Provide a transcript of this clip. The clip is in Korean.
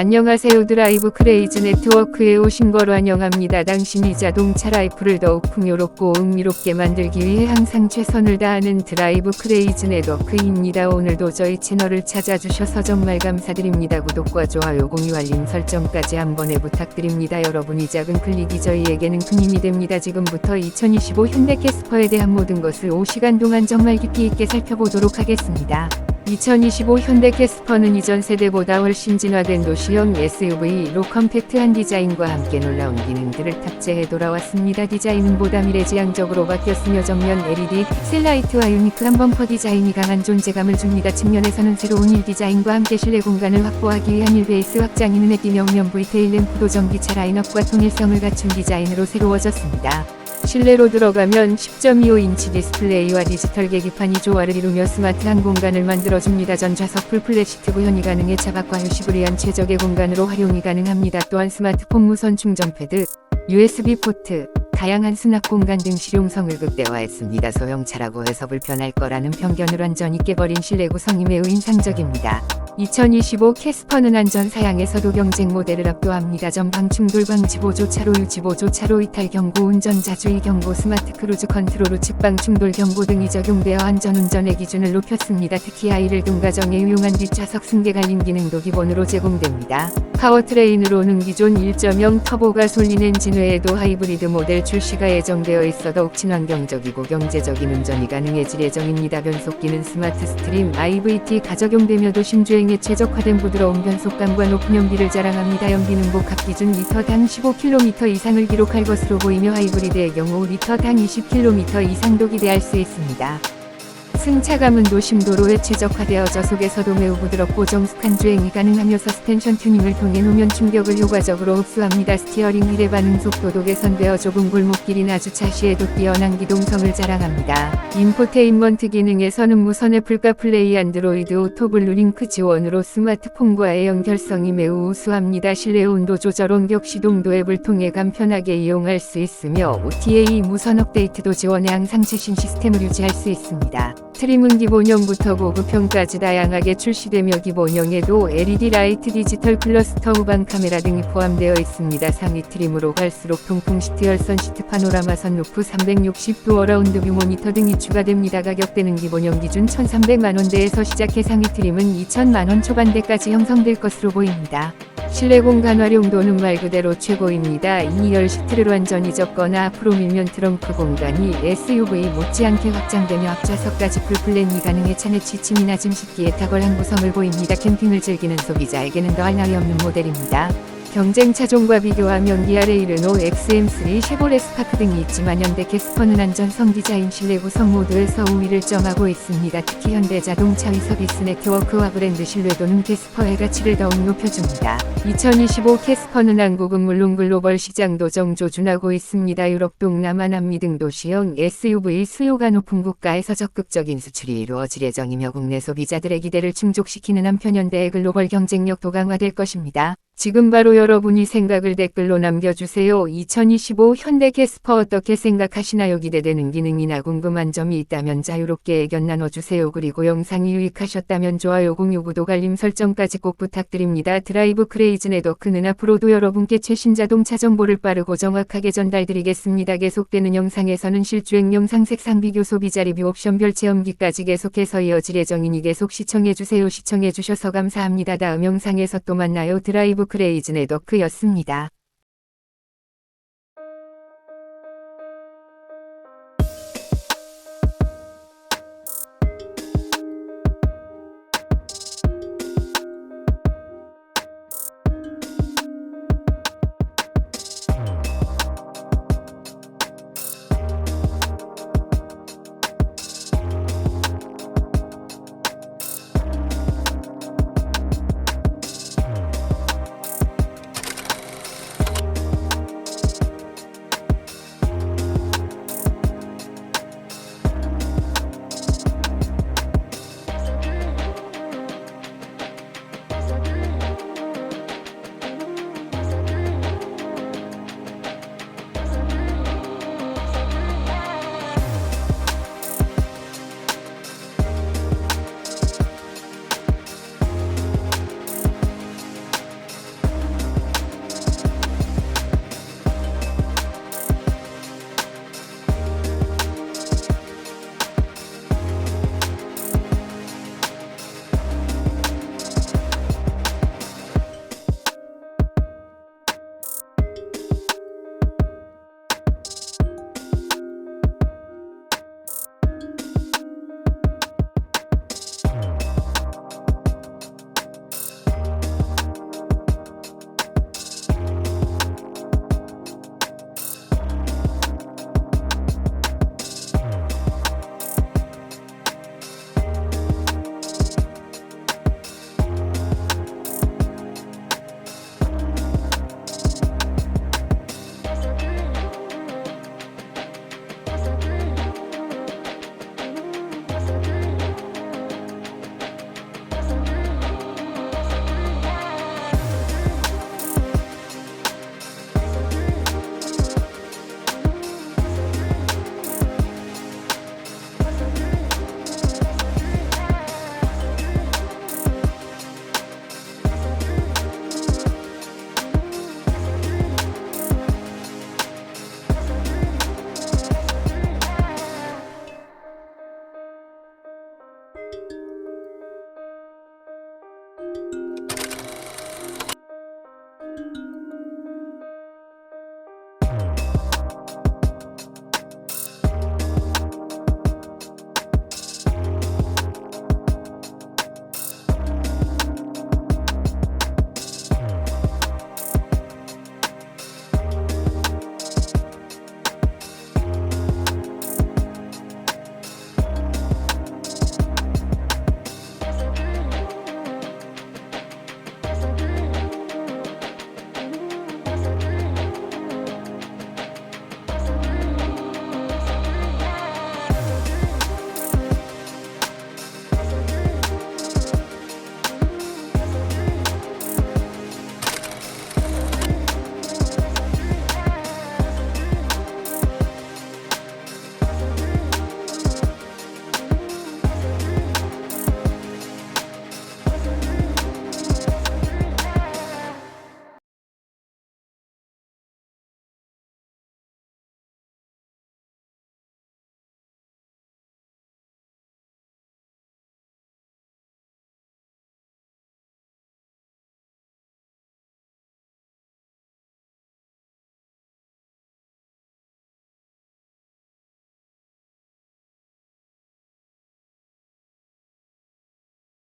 안녕하세요 드라이브 크레이즈 네트워크에 오신 걸 환영합니다. 당신이 자동차 라이프를 더욱 풍요롭고 흥미롭게 만들기 위해 항상 최선을 다하는 드라이브 크레이즈 네트워크입니다. 오늘도 저희 채널을 찾아주셔서 정말 감사드립니다. 구독과 좋아요 공유 알림 설정까지 한 번에 부탁드립니다. 여러분이 작은 클릭이 저희에게는 큰 힘이 됩니다. 지금부터 2025 현대캐스퍼에 대한 모든 것을 5시간 동안 정말 깊이 있게 살펴보도록 하겠습니다. 2025 현대 캐스퍼는 이전 세대보다 훨씬 진화된 도시형 SUV로 컴팩트한 디자인과 함께 놀라운 기능들을 탑재해 돌아왔습니다. 디자인은 보다 미래지향적으로 바뀌었으며 정면 LED, 셀라이트와 유니크한 범퍼 디자인이 강한 존재감을 줍니다. 측면에서는 새로운 일 디자인과 함께 실내 공간을 확보하기 위한 일 베이스 확장이 눈에 띄며 면 V 테일 램프도 전기차 라인업과 통일성을 갖춘 디자인으로 새로워졌습니다. 실내로 들어가면 10.25인치 디스플레이와 디지털 계기판이 조화를 이루며 스마트한 공간을 만들어줍니다. 전 좌석 풀플랫 시트 구현이 가능해 차박과 휴식을 위한 최적의 공간으로 활용이 가능합니다. 또한 스마트폰 무선 충전 패드, USB 포트, 다양한 수납 공간 등 실용성을 극대화했습니다. 소형차라고 해서 불편할 거라는 편견을 완전히 깨버린 실내 매우 인상적입니다. 2025 캐스퍼는 안전 사양에서도 경쟁 모델을 압도합니다. 전방 충돌 방지 보조 차로 유지 보조 차로 이탈 경고 운전자 주의 경고 스마트 크루즈 컨트롤 우측 방 충돌 경고 등이 적용되어 안전 운전의 기준을 높였습니다. 특히 아이를 둔 가정에 유용한 뒷좌석 승객 알림 기능도 기본으로 제공됩니다. 파워트레인으로는 기존 1.0 터보 가 솔린 엔진 외에도 하이브리드 모델 출시가 예정되어 있어 더욱 친환경적이고 경제적인 운전이 가능해질 예정입니다. 변속기는 스마트 스트림 IVT가 적용되며 도심 주행 에 최적화된 부드러운 변속감과 높은 연비를 자랑합니다. 연비는 복합 기준 리터당 15km 이상을 기록할 것으로 보이며 하이브리드의 경우 리터당 20km 이상도 기대할 수 있습니다. 승차감은 도심도로에 최적화되어 저속에서도 매우 부드럽고 정숙한 주행이 가능하며 서스펜션 튜닝을 통해 노면 충격을 효과적으로 흡수합니다. 스티어링 휠의 반응 속도도 개선되어 좁은 골목길이나 주차 시에도 뛰어난 기동성을 자랑합니다. 인포테인먼트 기능에서는 무선 애플과 플레이 안드로이드 오토블루 링크 지원으로 스마트폰과의 연결성이 매우 우수합니다. 실내 온도 조절 온격 시동도 앱을 통해 간편하게 이용할 수 있으며 OTA 무선 업데이트도 지원해 항상 최신 시스템을 유지할 수 있습니다. 트림은 기본형부터 고급형까지 다양하게 출시되며 기본형에도 LED 라이트 디지털 클러스터 후방 카메라 등이 포함되어 있습니다. 상위 트림으로 갈수록 통풍 시트 열선 시트 파노라마 선루프 360도 어라운드 뷰 모니터 등이 추가됩니다. 가격대는 기본형 기준 1,300만원대에서 시작해 상위 트림은 2천만원 초반대까지 형성될 것으로 보입니다. 실내 공간 활용도는 말 그대로 최고입니다. 2열 시트를 완전히 접거나 앞으로 밀면 트렁크 공간이 SUV 못지않게 확장되며 앞좌석까지 풀플랜이 가능해 차내 취침이 낮은 식기에 탁월한 구성을 보입니다. 캠핑을 즐기는 소비자에게는 더할 나위 없는 모델입니다. 경쟁 차종과 비교하면 기아레 이르노 XM3, 쉐보레 스파크 등이 있지만 현대 캐스퍼는 안전성 디자인 실내 구성 모두에서 우위를 점하고 있습니다. 특히 현대 자동차 위 서비스 네트워크와 브랜드 신뢰도는 캐스퍼의 가치를 더욱 높여줍니다. 2025 캐스퍼는 한국은 물론 글로벌 시장도 정조준하고 있습니다. 유럽, 동남아, 남미 등 도시형 SUV 수요가 높은 국가에서 적극적인 수출이 이루어질 예정이며 국내 소비자들의 기대를 충족시키는 한편 현대의 글로벌 경쟁력 도 강화될 것입니다. 지금 바로 여러분이 생각을 댓글로 남겨주세요. 2025 현대 캐스퍼 어떻게 생각하시나요? 기대되는 기능이나 궁금한 점이 있다면 자유롭게 의견 나눠주세요. 그리고 영상이 유익하셨다면 좋아요, 공유, 구독, 알림 설정까지 꼭 부탁드립니다. 드라이브 크레이즈 네트워크는 앞으로도 여러분께 최신 자동차 정보를 빠르고 정확하게 전달드리겠습니다. 계속되는 영상에서는 실주행 영상 색상 비교 소비자 리뷰 옵션별 체험기까지 계속해서 이어질 예정이니 계속 시청해주세요. 시청해주셔서 감사합니다. 다음 영상에서 또 만나요. 드라이브 크레이즈 네트워크였습니다.